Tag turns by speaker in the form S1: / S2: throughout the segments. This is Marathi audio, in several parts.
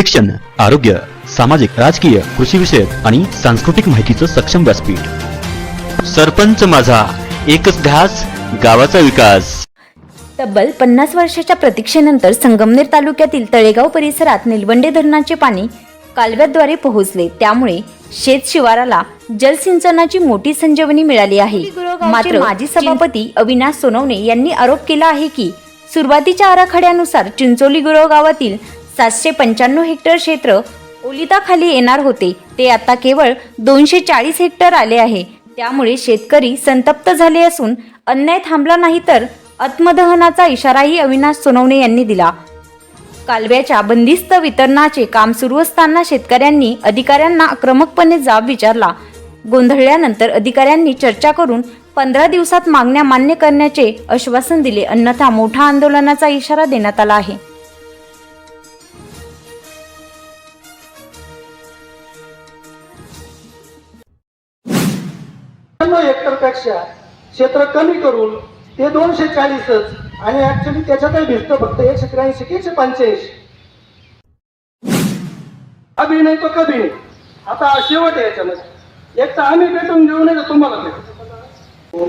S1: शिक्षण आरोग्य सामाजिक राजकीय कृषी विषयक आणि सांस्कृतिक माहितीचं सक्षम व्यासपीठ. सरपंच माझा एकच ध्यास गावाचा विकास.
S2: तब्बल पन्नास वर्षाच्या प्रतीक्षेनंतर संगमनेर तालुक्यातील तळेगाव परिसरात निलवंडे धरणाचे पाणी कालव्याद्वारे पोहोचले. त्यामुळे शेत शिवाराला जलसिंचनाची मोठी संजीवनी मिळाली आहे. मात्र माजी सभापती अविनाश सोनवणे यांनी आरोप केला आहे की सुरुवातीच्या आराखड्यानुसार चिंचोली गुरव गावातील सातशे पंच्याण्णव हेक्टर क्षेत्र ओलिताखाली येणार होते. ते आता केवळ दोनशे चाळीस हेक्टर आले आहे. त्यामुळे शेतकरी संतप्त झाले असून अन्याय थांबला नाही तर आत्मदहनाचा इशाराही अविनाश सोनवणे यांनी दिला. कालव्याच्या बंदिस्त वितरणाचे काम सुरू असताना शेतकऱ्यांनी अधिकाऱ्यांना आक्रमकपणे जाब विचारला. गोंधळल्यानंतर अधिकाऱ्यांनी चर्चा करून पंधरा दिवसात मागण्या मान्य करण्याचे आश्वासन दिले. अन्यथा मोठा आंदोलनाचा इशारा देण्यात आला आहे.
S3: हेक्टरपेक्षा क्षेत्र कमी करून ते दोनशे चाळीसच आणि ऍक्च्युली त्याच्यातही भिजतं फक्त एकशे त्र्याऐंशी की एकशे पंच्याऐंशी. अभि नाही तो कभी नाही आता शेवट आहे याच्यामध्ये. एक तर आम्ही भेटून घेऊ नये तर तुम्हाला भेटू.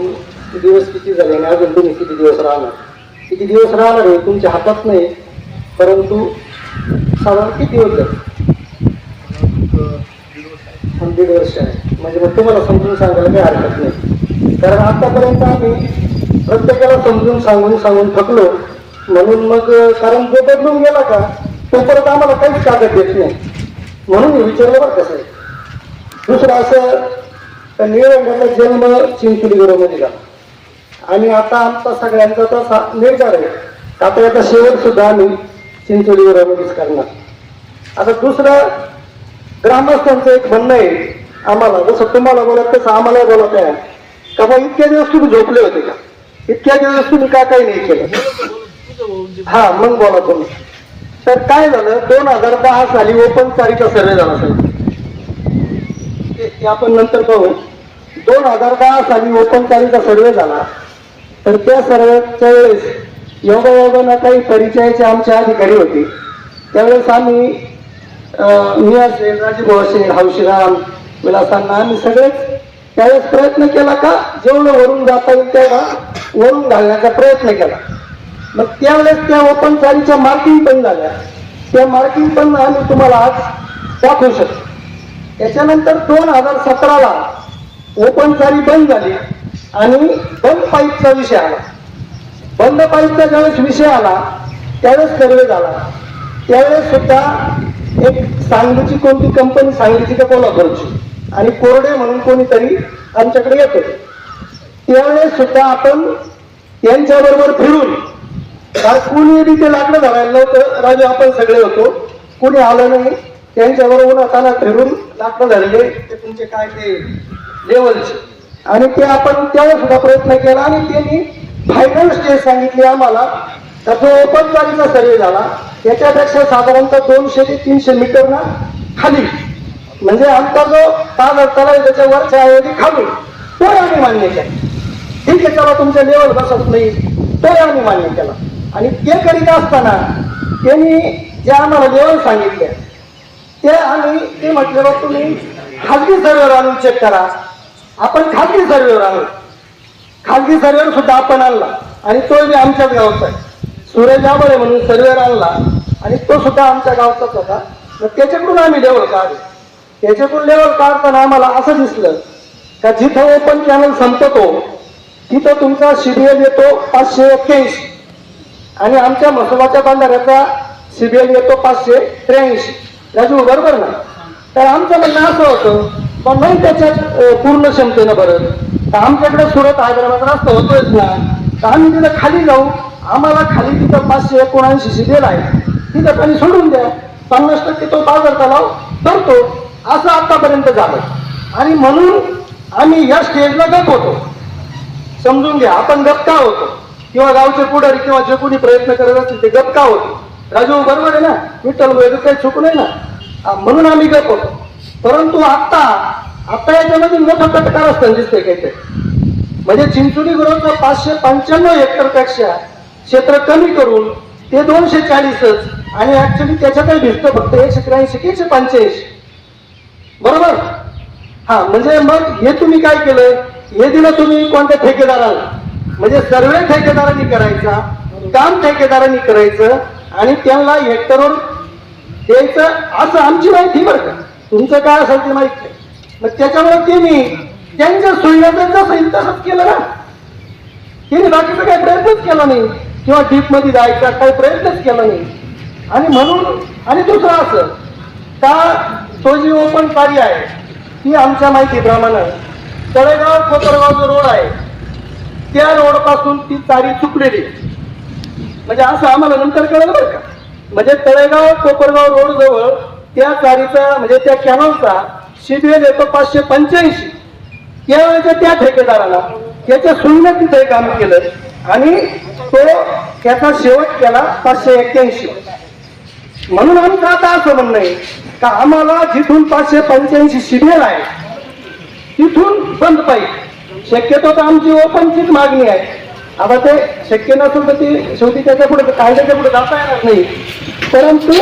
S3: दिवस किती झाले आणि अजून तुम्ही किती दिवस राहणार? किती दिवस राहणार आहे तुमच्या हातात नाही परंतु साधारण किती दिवस झाले पण दीड वर्ष आहे. म्हणजे मग तुम्हाला समजून सांगायला काही हरकत नाही. कारण आतापर्यंत आम्ही प्रत्येकाला समजून सांगून सांगून थकलो. म्हणून मग कारण जो बदलून गेला का तो परत आम्हाला काहीच कागद देत नाही. म्हणून मी विचारलं बरं कसं आहे दुसरं असं तर निळवंडाचा जन्म चिंचोलीगडमध्ये झाला. आणि आता आमचा सगळ्यांचा तसा निर्धार आहे. आता याचा शेवट सुद्धा आम्ही चिंचोलीगडमध्येच करणार. आता दुसरं ग्रामस्थांचं एक म्हणणं आहे आम्हाला जसं तुम्हाला बोलत तसं आम्हाला बोलत आहे. का बा इतक्या दिवस तुम्ही झोपले होते का? इतक्या दिवस तुम्ही का काही नाही केलं? हा मग बोला तुम्ही. तर काय झालं? दोन हजार दहा साली ओपन चारीचा सर्वे झाला सर आपण नंतर पाहू. दोन हजार दहा साली ओपन चारीचा सर्वे झाला. तर त्या सर्वेच्या वेळेस योगायोगानं काही परिचयाचे आमचे अधिकारी होते. त्यावेळेस आम्ही मी असेल राजभाऊ असेल हौशीराम विलासांना आम्ही सगळेच त्यावेळेस प्रयत्न केला का? जेवढं वरून जाता येईल तेव्हा वरून घालण्याचा प्रयत्न केला. मग त्यावेळेस त्या ओपन चालीच्या मार्किंग पण झाल्या. त्या मार्किंग पण आम्ही तुम्हाला आज दाखवू शकतो. त्याच्यानंतर दोन हजार सतराला ओपन चाली बंद झाली आणि बंद पाईपचा विषय आला. बंद पाईपचा ज्यावेळेस विषय आला त्यावेळेस सर्वे झाला. त्यावेळेस सुद्धा एक सांगलीची कोणती कंपनी सांगलीची का कोल्हापूरची आणि कोरडे म्हणून कोणीतरी आमच्याकडे येतो. त्यावेळेस सुद्धा आपण यांच्याबरोबर फिरून कारण कुणी तिथे लाकडं धरायला नव्हतं राजू आपण सगळे होतो कुणी आलं नाही त्यांच्याबरोबर उन्हाताना फिरून लाकडं धरले ते तुमचे काय ते लेवलचे आणि ते आपण त्यावेळेस सुद्धा प्रयत्न केला आणि त्यांनी फायनल स्टेज सांगितली आम्हाला. तर जो ओपन जागेचा सर्वे झाला त्याच्यापेक्षा साधारणतः दोनशे ते तीनशे मीटर ना खाली. म्हणजे आमचा जो ताज तलाव त्याच्या वरच्या ऐवजी खाली. तो आम्ही मान्य केला. ठीक आहे चला तुमच्या लेवल बसत नाही. तो आम्ही मान्य केला. आणि ते करीत असताना त्यांनी जे आम्हाला लेवल सांगितले ते आम्ही ते म्हटल्यावर तुम्ही खाजगी सर्वेवर आणून चेक करा. आपण खाजगी सर्वेवर आणू. खाजगी सर्वेवर सुद्धा आपण आणला. आणि तो बी आमच्याच गावचा आहे. सूरज आबळे म्हणून सर्वेवर आणला. आणि तो सुद्धा आमच्या गावचाच होता. मग त्याच्याकडून आम्ही लेवल काढले. याच्यातून लेवल काढताना आम्हाला असं दिसलं का जिथं ओपन चॅनल संपतो तिथं तुमचा सीबीएल येतो पाचशे एक्क्याऐंशी आणि आमच्या मसोबाच्या बांधाऱ्याचा सीबीएल येतो पाचशे त्र्याऐंशी. राजू बरोबर ना? तर आमचं म्हणणं असं होतं पण नाही त्याच्यात पूर्ण क्षमतेनं बरं तर आमच्याकडे सुरत हैदराबाद रस्ता होतोयच ना. तर आम्ही तिथं खाली जाऊ. आम्हाला खाली तिथं पाचशे एकोणऐंशी सीबीएल आहे. तिथं खाली सोडून द्या. पन्नास टक्के तो बाजार तलाव करतो असं आतापर्यंत झालं. आणि म्हणून आम्ही या स्टेजला गप होतो. समजून घ्या आपण गपका होतो? किंवा गावचे पुढारी किंवा जे कोणी प्रयत्न करत असतील ते गपका होतो? राजू बरोबर आहे ना? विठ्ठल वगैरे काही चुकू नाही ना? म्हणून आम्ही गप होतो. परंतु आत्ता आता याच्यामध्ये मोठा कटकार असतं दिसतंय काहीतरी म्हणजे चिंचोली गुरुचं पाचशे पंच्याण्णव हेक्टरपेक्षा क्षेत्र कमी करून ते दोनशे चाळीसच आणि ऍक्च्युली त्याच्यातही भिजतं फक्त एकशे त्र्याऐंशी एकशे पंच्याऐंशी. बरोबर? हा म्हणजे मग हे तुम्ही काय केलं हे दिलं तुम्ही कोणत्या ठेकेदाराला? म्हणजे सर्वे ठेकेदारांनी करायचा काम ठेकेदारांनी करायचं आणि त्यांना हेक्टरवर द्यायचं असं आमची माहिती बरं का. तुमचं काय असेल ते माहीत नाही. मग त्याच्यामुळे त्यांनी त्यांच्या सोयीचं जसं तसंच केलं ना त्यांनी बाकीचा काही प्रयत्नच केला नाही. किंवा डीपमध्ये जायचा काही प्रयत्नच केला नाही. आणि म्हणून आणि दुसरं असं का तो जी ओपन कार्य आहे ती आमच्या माहितीप्रमाणे तळेगाव कोपरगाव जो रोड आहे. त्या रोडपासून ती तारी चुकलेली म्हणजे असं आम्हाला नंतर कळलं बरं का? म्हणजे तळेगाव कोपरगाव रोड जवळ त्या तारीचा म्हणजे त्या कॅनलचा शिबिर येतो पाचशे पंच्याऐंशी. त्यावेळेच्या त्या ठेकेदाराला त्याच्या सुविधा तिथे काम केलं आणि तो त्याचा शेवट केला पाचशे एक्क्याऐंशी. म्हणून आमचं आता असं म्हणणं आहे का आम्हाला जिथून पाचशे पंच्याऐंशी शिबिर आहे तिथून बंद पाहिजे. शक्यतो तर आमची ओपनचीच मागणी आहे. आता ते शक्य नसून तर ती शेवटी त्याच्या पुढे कायद्याच्या पुढे जाता येणार नाही. परंतु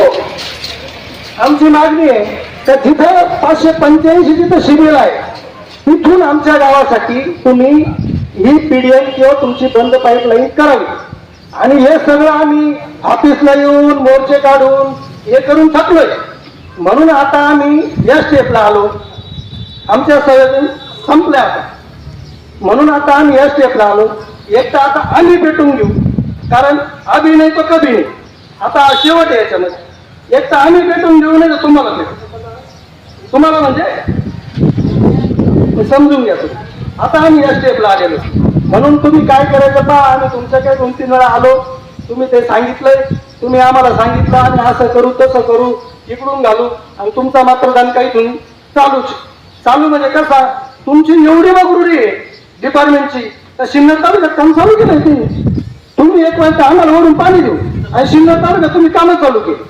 S3: आमची मागणी आहे का जिथं पाचशे पंच्याऐंशी जिथं शिबिर आहे तिथून आमच्या गावासाठी तुम्ही ही पीडीएम किंवा तुमची बंद पाईपलाईन करावी. आणि हे सगळं आम्ही ऑफिसला येऊन मोर्चे काढून हे करून थकलोय. म्हणून आता आम्ही या स्टेपला आलो. आमच्या सगळ्या संपल्या आता. म्हणून आता आम्ही या स्टेपला आलो. एक तर आता आम्ही भेटून घेऊ. कारण अभिनय नाही तो कधी नाही. आता शेवट आहे याच्यामध्ये. एक तर आम्ही भेटून घेऊ नाही तर तुम्हाला भेटू. तुम्हाला म्हणजे? समजून घ्या तुम्ही. आता आम्ही या स्टेपला आलेलो. म्हणून तुम्ही काय करायचं पहा आम्ही तुमच्या काही दोन तीन वेळा आलो. तुम्ही ते सांगितलंय. तुम्ही आम्हाला सांगितलं आम्ही असं करू तसं करू. इकडून घालू आणि तुमचा मात्र दणका इथून चालूच. चालू म्हणजे कसा? तुमची एवढी मगरुरी आहे डिपार्टमेंटची तर सिन्नर तालुक्यात काम चालू केलं तुम्ही. तुम्ही एक वेळा आम्हाला वरून पाणी देऊ. आणि सिन्नर तालुक्यात तुम्ही कामं चालू केली.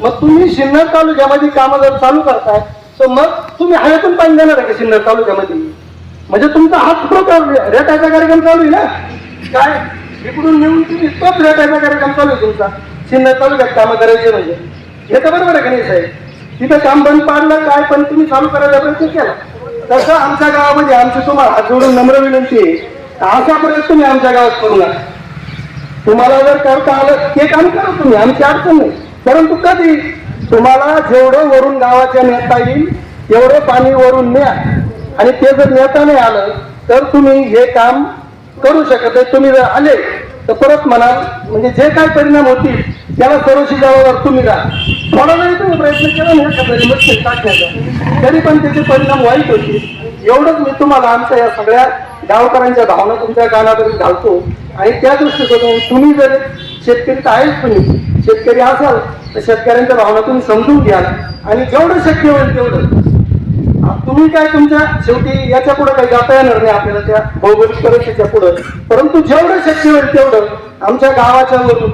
S3: मग तुम्ही सिन्नर तालुक्यामध्ये कामं जर चालू करताय तर मग तुम्ही हवेतून पाणी देणार आहे का सिन्नर तालुक्यामध्ये? म्हणजे तुमचा हाच प्रकार रेटाचा कार्यक्रम चालू आहे ना? काय? इकडून नेऊन तुम्ही तोच रेटाचा कार्यक्रम चालू आहे तुमचा. सिन्नर तालुक्यात कामं करायची म्हणजे. हे तर बरोबर आहे का नाही साहेब? तिथं काम बंद पाडलं काय पण तुम्ही चालू करायला प्रयत्न केला. तसं आमच्या गावामध्ये आमची तुम्हाला जोडून नम्र विनंती आहे असा प्रयत्न तुम्ही आमच्या गावात करू नका. तुम्हाला जर करता आलं ते काम करा तुम्ही आमची अडचण नाही. परंतु कधी तुम्हाला जेवढं वरून गावाच्या नेता येईल एवढं पाणी वरून न्या. आणि ते जर नेता नाही आलं तर तुम्ही हे काम करू शकत नाही. तुम्ही जर आले तर परत म्हणा म्हणजे जे काय परिणाम होतील त्याला सर्वशी जबाबदार तुम्ही राहा. थोडा वेळ तुम्ही प्रयत्न केला ना एखाद्या मस्त टाकण्याचा तरी पण त्याचे परिणाम वाईट होते. एवढंच मी तुम्हाला आमच्या या सगळ्या गावकऱ्यांच्या भावना तुमच्या कानापर्यंत घालतो. आणि त्या दृष्टीकोनातून तुम्ही जर शेतकरी तर आहेच तुम्ही. शेतकरी असाल तर शेतकऱ्यांच्या भावना तुम्ही समजून घ्याल. आणि जेवढं शक्य होईल तेवढं. तुम्ही काय तुमच्या शेवटी याच्यापुढे काही जाता येणार नाही आपल्याला त्या भौगोलिक परिस्थितीच्या पुढं. परंतु जेवढं शक्य होईल तेवढं आमच्या गावाच्या वरून